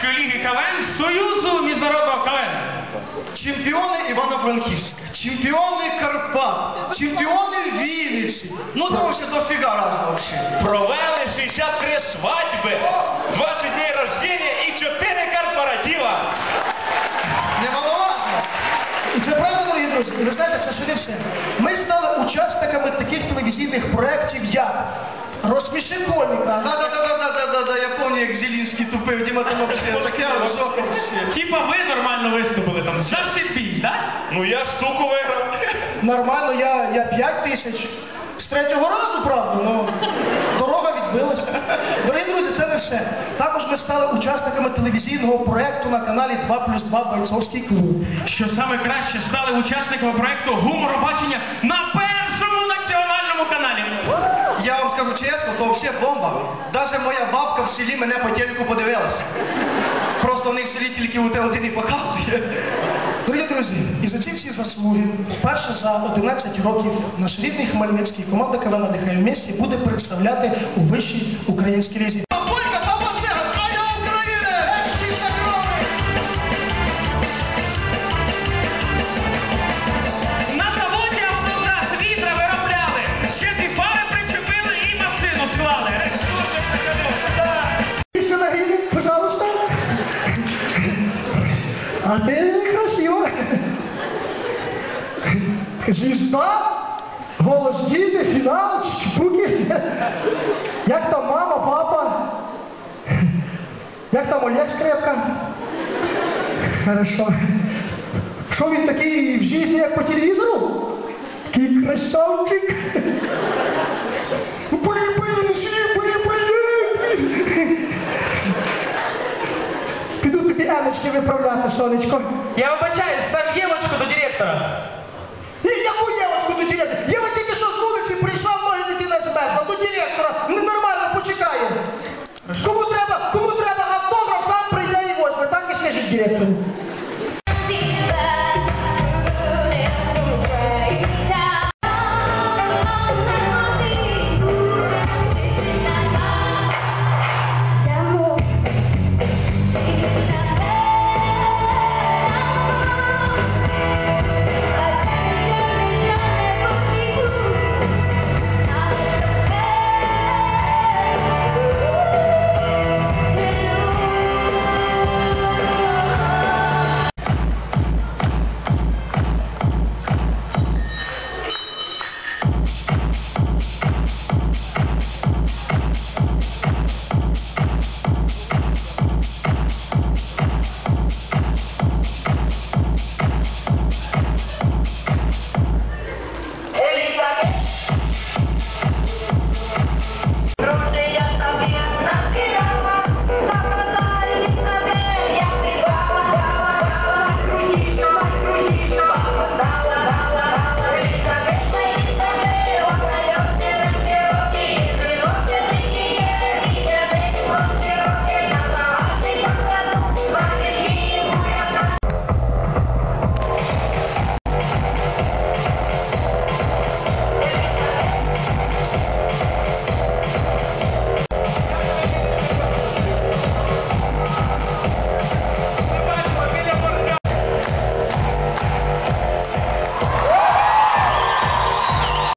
Карпатської ліги КВН Союзу міжнародного КВН. Чемпіони Івано-Франківська, чемпіони Карпат, чемпіони Вінниці. Ну там ще дофіга раз вообще. Провели 63 свадьби, 20 дней рождения и 4 корпоратива. Немаловажно. І це правда, дорогі друзі. І ви знаєте, це ще не все. Ми стали учасниками таких телевізійних проєктів, як Розсміши коміка. Да-да-да-да-да-да, я пам'ятаю, як Зелінський Діма там вообще таке що вообще. Типа ви нормально виступили там. Зашибіть, так? Ну я штуку виграв. Нормально, я, я 5 тисяч. З третього разу, правда, ну дорога відбилася. Дорогі друзі, це не все. Також ми стали учасниками телевізійного проєкту на каналі 2 плюс 2 бойцовський клуб. Що саме краще стали учасниками проекту гуморобачення на скажу чесно, то взагалі бомба. Даже моя бабка в селі мене по телеку подивилася. Просто в них в селі тільки у те один і показує. Дорогі друзі, і за ці всі заслуги вперше за 11 років наш рідний Хмельницький команда КВН «Надихає в місті буде представляти у вищій українській лізі. Звезда, голос діти, фінал, чпуки. Як там мама, папа? Як там Олег Скрепка? Хорошо. Що він такий в житті, як по телевізору? Такий красавчик. Блін, блін, блін, Піду тобі Еночки виправляти, сонечко. Я вибачаюсь, став Євочку Євочку Я директора? Тільки що з вулиці прийшла, ноги дитина змерзла. До директора. Ненормально почекає. Кому треба, кому треба автограф, сам прийде і возьме. Так і скажіть директору.